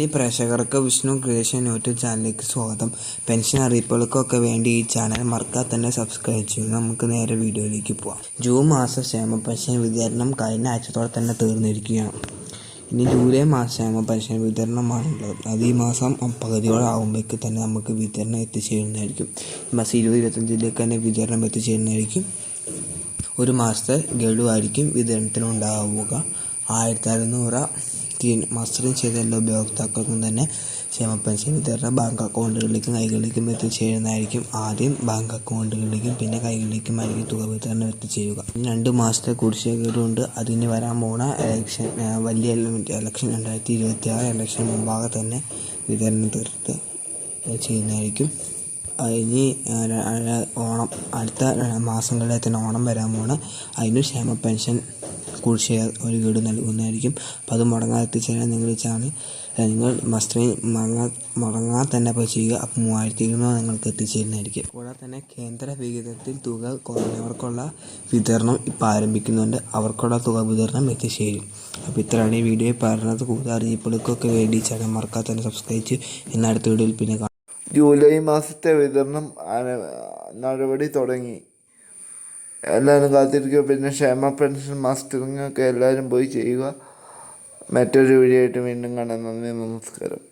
മാന്യ പ്രേക്ഷകർക്ക് Vishnu creation YouTube ചാനലിലേക്ക് സ്വാഗതം. പെൻഷൻ അറിയിപ്പുകൾക്കൊക്കെ വേണ്ടി ഈ ചാനൽ മറക്കാതെ തന്നെ സബ്സ്ക്രൈബ് ചെയ്യുക. നമുക്ക് നേരെ വീഡിയോയിലേക്ക് പോവാം. ജൂൺ മാസം ക്ഷേമ പെൻഷൻ വിതരണം കഴിഞ്ഞ ആഴ്ചത്തോടെ തന്നെ തീർന്നിരിക്കുകയാണ്. ഇനി ജൂലൈ മാസം ക്ഷേമ പെൻഷൻ വിതരണമാണുള്ളത്. അത് ഈ മാസം പകുതിയോടെ ആകുമ്പോഴേക്ക് തന്നെ നമുക്ക് വിതരണം എത്തിച്ചേരുന്നതായിരിക്കും. മാസം ഇരുപത് ഇരുപത്തഞ്ചിലേക്ക് തന്നെ വിതരണം എത്തിച്ചേരുന്നതായിരിക്കും. ഒരു മാസത്തെ ഗഡുവായിരിക്കും വിതരണത്തിനുണ്ടാവുക. ആയിരത്തി അറുന്നൂറ് മസ്റ്ററിങ് ചെയ്ത എല്ലാ ഉപയോക്താക്കൾക്കും തന്നെ ക്ഷേമ പെൻഷൻ വിതരണം ബാങ്ക് അക്കൗണ്ടുകളിലേക്കും കൈകളിലേക്കും എത്തിച്ചേരുന്നതായിരിക്കും. ആദ്യം ബാങ്ക് അക്കൗണ്ടുകളിലേക്കും പിന്നെ കൈകളിലേക്കുമായിരിക്കും തുക വിതരണം എത്തിച്ചേരുക. രണ്ട് മാസത്തെ കുടിശ്ശികകളുണ്ട്. അതിന് വരാൻ പോണ ഇലക്ഷൻ ആ, വലിയ എലക്ഷൻ രണ്ടായിരത്തി ഇരുപത്തി ആറ് ഇലക്ഷൻ മുമ്പാകെ തന്നെ വിതരണം തീർത്ത് ചെയ്യുന്നതായിരിക്കും. ഇനി ഓണം അടുത്ത മാസങ്ങളിൽ തന്നെ ഓണം വരാൻ പോണ്. അതിന് ക്ഷേമ പെൻഷൻ കുടിശ്ശിക ഒരു വീട് നൽകുന്നതായിരിക്കും. അപ്പോൾ അത് മുടങ്ങാതെ എത്തിച്ചേരാൻ നിങ്ങൾ ചാനൽ നിങ്ങൾ മസ്റ്ററി മുടങ്ങാ മുടങ്ങാതെ തന്നെ അപ്പോൾ ചെയ്യുക. അപ്പോൾ മൂവായിരത്തി ഇരുന്നൂറ് നിങ്ങൾക്ക് എത്തിച്ചേരുന്നതായിരിക്കും. കൂടാതെ തന്നെ കേന്ദ്ര വിഹിതത്തിൽ തുക കുറഞ്ഞവർക്കുള്ള വിതരണം ഇപ്പോൾ ആരംഭിക്കുന്നുണ്ട്. അവർക്കുള്ള തുക വിതരണം എത്തിച്ചേരും. അപ്പോൾ ഇത്രയാണ് ഈ വീഡിയോ പറഞ്ഞത്. കൂടുതൽ അറിയിപ്പുകൾക്കൊക്കെ വേണ്ടി ചാനൽ മറക്കാതെ തന്നെ സബ്സ്ക്രൈബ് ചെയ്യും. എന്നാൽ അടുത്ത വീഡിയോയിൽ പിന്നെ കാണാം. ജൂലൈ മാസത്തെ വിതരണം നടപടി തുടങ്ങി. എല്ലാവരും കാത്തിരിക്കുക. പിന്നെ ക്ഷേമ പെൻഷൻ മാസ്റ്ററിങ്ങൊക്കെ എല്ലാവരും പോയി ചെയ്യുക. മറ്റൊരു വീഡിയോ ആയിട്ട് വീണ്ടും കാണാം. നന്ദി നമസ്കാരം.